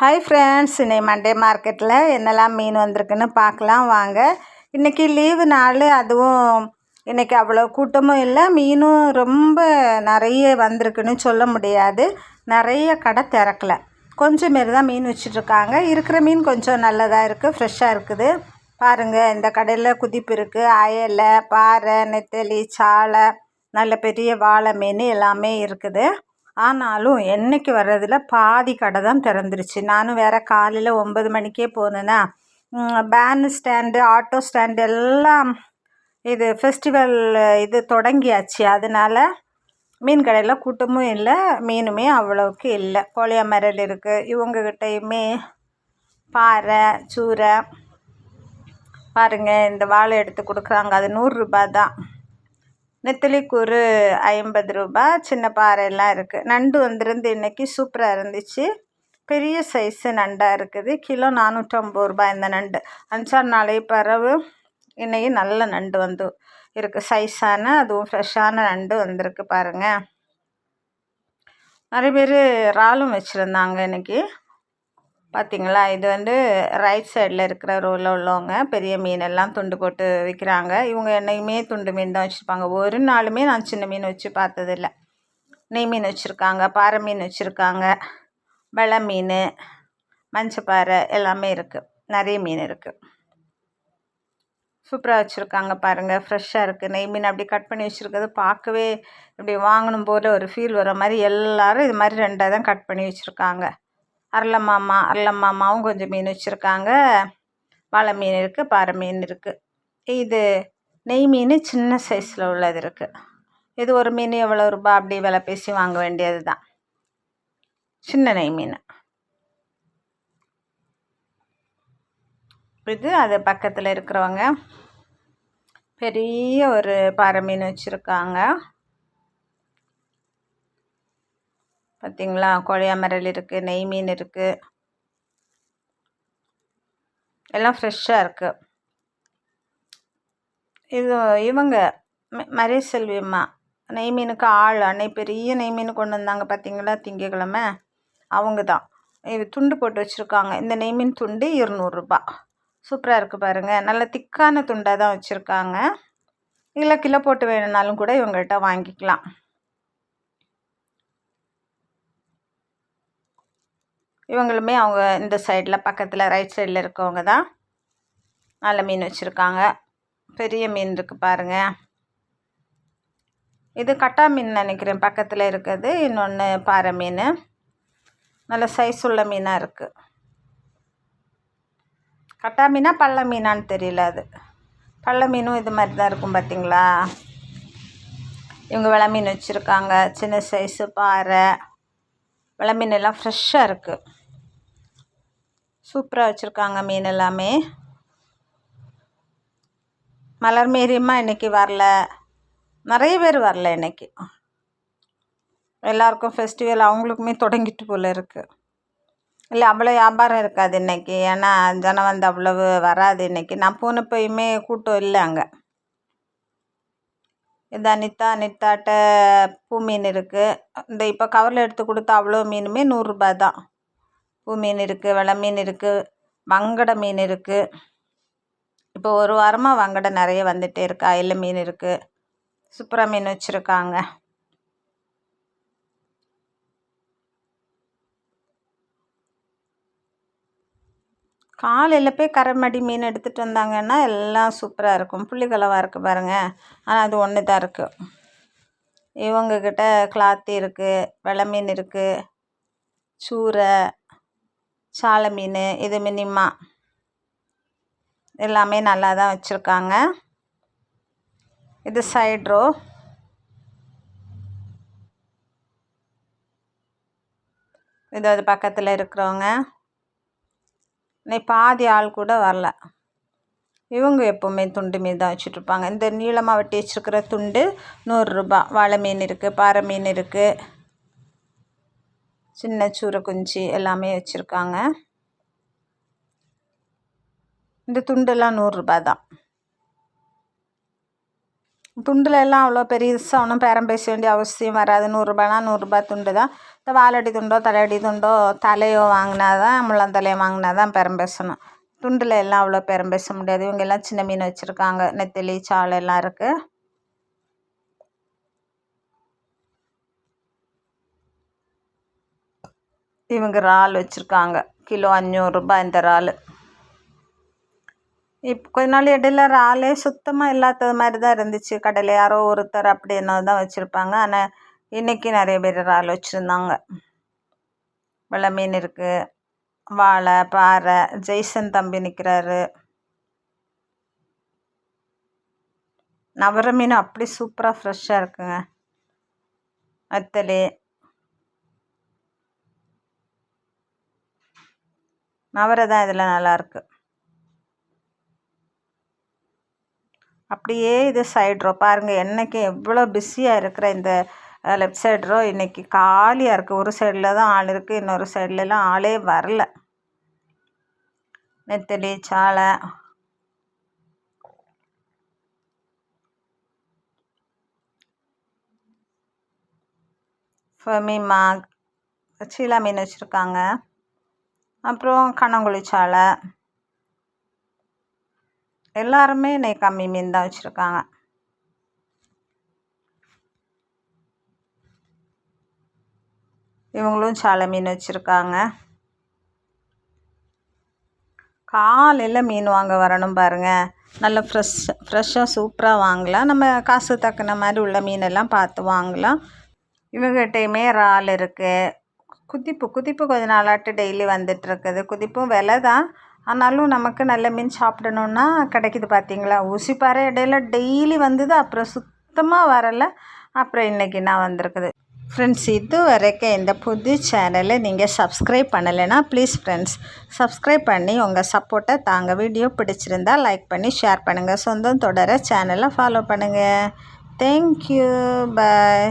Hi friends இன்னைக்கு Monday மார்க்கெட்டில் என்னெல்லாம் மீன் வந்திருக்குன்னு பார்க்கலாம் வாங்க. இன்றைக்கி லீவு நாள் அதுவும் இன்றைக்கி அவ்வளோ கூட்டமும் இல்லை. மீனும் ரொம்ப நிறைய வந்திருக்குன்னு சொல்ல முடியாது. நிறைய கடை திறக்கல. கொஞ்சம் மாரி தான் மீன் வச்சிட்ருக்காங்க. இருக்கிற மீன் கொஞ்சம் நல்லதாக இருக்குது ஃப்ரெஷ்ஷாக இருக்குது. பாருங்கள் இந்த கடையில் குதிப்பு இருக்குது அயலை பாறை நெத்தலி சாலை நல்ல பெரிய வாழை மீன் எல்லாமே இருக்குது. ஆனாலும் என்றைக்கு வர்றதில் பாதி கடை தான் திறந்துருச்சு. நானும் வேறு காலையில் ஒம்பது மணிக்கே போனேன்னா பேனு ஸ்டாண்டு ஆட்டோ ஸ்டாண்டு எல்லாம் இது ஃபெஸ்டிவல் இது தொடங்கியாச்சு. அதனால் மீன் கடையில் கூட்டமும் இல்லை மீனுமே அவ்வளோவுக்கு இல்லை. கோழியாமரல் இருக்குது இவங்கக்கிட்டையுமே பாறை சூரை பாருங்கள் இந்த வாழை எடுத்து கொடுக்குறாங்க. அது நூறுரூபா தான். நெத்திலிக்கூறு ஐம்பது ரூபா சின்ன பாறையெல்லாம் இருக்குது நண்டு வந்திருந்து இன்றைக்கி சூப்பராக இருந்துச்சு. பெரிய சைஸு நண்டாக இருக்குது. கிலோ நானூற்றம்பது ரூபாய் இந்த நண்டு. அஞ்சாறு நாளைக்கு பறவு இன்றைக்கி நல்ல நண்டு வந்து இருக்குது சைஸான அதுவும் ஃப்ரெஷ்ஷான நண்டு வந்திருக்கு பாருங்கள் நிறைய பேர் இறாலும் வச்சுருந்தாங்க இன்றைக்கி பார்த்திங்களா இது வந்து ரைட் சைடில் இருக்கிற ரோவில் உள்ளவங்க பெரிய மீனெல்லாம் துண்டு போட்டு விற்கிறாங்க இவங்க என்னையுமே துண்டு மீன் தான் வச்சுருப்பாங்க. ஒரு நாளுமே நான் சின்ன மீன் வச்சு பார்த்ததில்ல. நெய் மீன் வச்சுருக்காங்க பாறை மீன் வச்சுருக்காங்க வெலை மீன் மஞ்சப்பாறை எல்லாமே இருக்குது நிறைய மீன் இருக்குது சூப்பராக வச்சுருக்காங்க பாருங்கள் ஃப்ரெஷ்ஷாக இருக்குது நெய் மீன் அப்படி கட் பண்ணி வச்சுருக்கிறது பார்க்கவே இப்படி வாங்கணும் போல் ஒரு ஃபீல் வர மாதிரி எல்லோரும் இது மாதிரி ரெண்டாக தான் கட் பண்ணி வச்சுருக்காங்க. அரளமாமா அரளமாமாவும் கொஞ்சம் மீன் வச்சுருக்காங்க. வாழை மீன் இருக்குது பாறை மீன் இருக்குது இது நெய் மீன் சின்ன சைஸில் உள்ளது இருக்குது இது ஒரு மீன் எவ்வளோ ரூபா? அப்படி விலை பேசி வாங்க வேண்டியது தான் சின்ன நெய் மீன். இது அது பக்கத்தில் இருக்கிறவங்க பெரிய ஒரு பாறை மீன் வச்சுருக்காங்க. பார்த்திங்களா கொழையாமரல் இருக்குது நெய் மீன் இருக்குது எல்லாம் ஃப்ரெஷ்ஷாக இருக்குது இது இவங்க மரிய செல்வி அம்மா நெய் மீனுக்கு ஆள் அன்னை பெரிய நெய் மீன் கொண்டு வந்தாங்க பார்த்தீங்களா திங்கக்கிழமை. அவங்க தான். இது துண்டு போட்டு வச்சுருக்காங்க. இந்த நெய் மீன் துண்டு இருநூறுபா சூப்பராக இருக்குது பாருங்கள் நல்ல திக்கான துண்டாக தான் வச்சுருக்காங்க. இல்லை கிலோ போட்டு வேணும்னாலும் கூட இவங்கள்ட்ட வாங்கிக்கலாம். இவங்களுமே அவங்க இந்த சைடில் பக்கத்தில் ரைட் சைடில் இருக்கவங்க தான் நல்ல மீன் வச்சுருக்காங்க. பெரிய மீன் இருக்குது பாருங்கள் இது கட்டா மீன் நினைக்கிறேன். பக்கத்தில் இருக்கிறது இன்னொன்று பாறை மீன். நல்ல சைஸ் உள்ள மீனாக இருக்குது கட்டா மீனா பள்ள மீனான்னு தெரியல அது. பள்ள மீனும் இது மாதிரி தான் இருக்கும் பார்த்தீங்களா இவங்க வெலை மீன் வச்சுருக்காங்க. சின்ன சைஸு பாறை. வில மீன் எல்லாம் ஃப்ரெஷ்ஷாக இருக்குது சூப்பராக வச்சுருக்காங்க மீன் எல்லாமே. மலர் மேரியம்மா இன்றைக்கி வரல? நிறைய பேர் வரல இன்றைக்கி எல்லாருக்கும் ஃபெஸ்டிவல் அவங்களுக்குமே தொடங்கிட்டு போல் இருக்குது இல்லை அவ்வளோ வியாபாரம் இருக்காது இன்றைக்கி ஏன்னா ஜனம் வந்து அவ்வளவு வராது இன்றைக்கி நான் போனப்பயுமே கூட்டம் இல்லை அங்கே. இந்த அனிதா நித்தாட்ட பூ மீன் இருக்குது இந்த இப்போ கவரில் எடுத்து கொடுத்தா அவ்வளோ மீனுமே நூறுரூபா தான். பூ மீன் இருக்குது வெலை மீன் இருக்குது வங்கடை மீன் இருக்குது இப்போ ஒரு வாரமாக வங்கடை நிறைய வந்துகிட்டே இருக்குது அயில மீன் இருக்குது சுப்ரா மீன் வச்சுருக்காங்க. காலையில் போய் கரைமடி மீன் எடுத்துகிட்டு வந்தாங்கன்னா எல்லாம் சூப்பராக இருக்கும். புள்ளிக்கலவாக இருக்குது பாருங்கள் ஆனால் அது ஒன்று தான் இருக்குது இவங்கக்கிட்ட கிளாத்தி இருக்குது வெலை மீன் இருக்குது சூரை சாலை மீன் இது மினிமா. எல்லாமே நல்லா தான் வச்சுருக்காங்க. இது சைட் ரோ. இது அது பக்கத்தில் இருக்கிறவங்க. இன்னைக்கு பாதி ஆள் கூட வரல. இவங்க எப்போவுமே துண்டு மீன் தான் வச்சுட்ருப்பாங்க இந்த நீளமாக வெட்டி வச்சுருக்கிற துண்டு நூறுரூபா வாழை மீன் இருக்குது பாறை மீன் இருக்குது சின்ன சூரை குஞ்சு எல்லாமே வச்சுருக்காங்க. இந்த துண்டெல்லாம் நூறுரூபா தான். துண்டில் எல்லாம் அவ்வளோ பெருசாக ஒன்றும் பேரம் பேச வேண்டிய அவசியம் வராது. நூறுரூபானா நூறுரூபா துண்டு தான். இந்த வாலடி துண்டோ தலையடி துண்டோ தலையோ வாங்கினா தான் முள்ளந்தலையோ வாங்கினா தான் பேரம் பேசணும். துண்டில் எல்லாம் அவ்வளோ பெரம் பேச முடியாது. இவங்க எல்லாம் சின்ன மீன் வச்சுருக்காங்க. நெத்திலி சாலை எல்லாம் இருக்குது இவங்க இறால் வச்சுருக்காங்க. கிலோ அஞ்சூறுரூபா இந்த இறால். இப்போ கொஞ்ச நாள் இடையில இறாலே சுத்தமாக இல்லாதது மாதிரி தான் இருந்துச்சு. கடையில் யாரோ ஒருத்தர் அப்படி என்ன தான் வச்சுருப்பாங்க. ஆனால் இன்றைக்கி நிறைய பேர் இறால் வச்சுருந்தாங்க. வெள்ளை மீன் இருக்குது வாழை பாறை ஜெய்சன் தம்பி நிற்கிறாரு நவர மீன் அப்படி சூப்பராக ஃப்ரெஷ்ஷாக இருக்குங்க. வத்தலி நவரை தான் இதில் நல்லாயிருக்கு அப்படியே இது சைட் ரோ பாருங்கள் என்றைக்கு எவ்வளோ பிஸியாக இருக்கிற இந்த லெஃப்ட் சைடு ரோ இன்றைக்கி காலியாக இருக்குது ஒரு சைடில் தான் ஆள் இருக்குது இன்னொரு சைட்லலாம் ஆளே வரல. நெத்தலி சாலை. ஃபெமிமா சீலா மீன் வச்சுருக்காங்க. அப்புறம் கண்ணங்குழி சாலை. எல்லாருமே இன்னைக்கு கம்மி மீன் தான் வச்சுருக்காங்க. இவங்களும் சாலை மீன் வச்சுருக்காங்க. காலையில் மீன் வாங்க வரணும் பாருங்கள் நல்ல ஃப்ரெஷ் ஃப்ரெஷ்ஷாக சூப்பராக வாங்கலாம். நம்ம காசு தக்கின மாதிரி உள்ள மீனெல்லாம் பார்த்து வாங்கலாம். இவங்ககிட்டையுமே இறால் இருக்குது குதிப்பு குதிப்பு கொஞ்ச நாளாட்டு டெய்லி வந்துட்டுருக்குது. குதிப்பும் விலை தான் ஆனாலும் நமக்கு நல்ல மீன் சாப்பிடணுன்னா கிடைக்கிது பார்த்தீங்களா ஊசிப்பாறை இடையில டெய்லி வந்தது அப்புறம் சுத்தமாக வரலை. அப்புறம் இன்றைக்கி நான் வந்திருக்குது. ஃப்ரெண்ட்ஸ் இது வரைக்கும் இந்த புது சேனலை நீங்கள் சப்ஸ்கிரைப் பண்ணலைன்னா ப்ளீஸ் ஃப்ரெண்ட்ஸ் சப்ஸ்கிரைப் பண்ணி உங்கள் சப்போர்ட்டை தாங்க. வீடியோ பிடிச்சிருந்தா லைக் பண்ணி ஷேர் பண்ணுங்கள் சொந்தம் தொடர சேனலை ஃபாலோ பண்ணுங்கள் தேங்க்யூ பாய்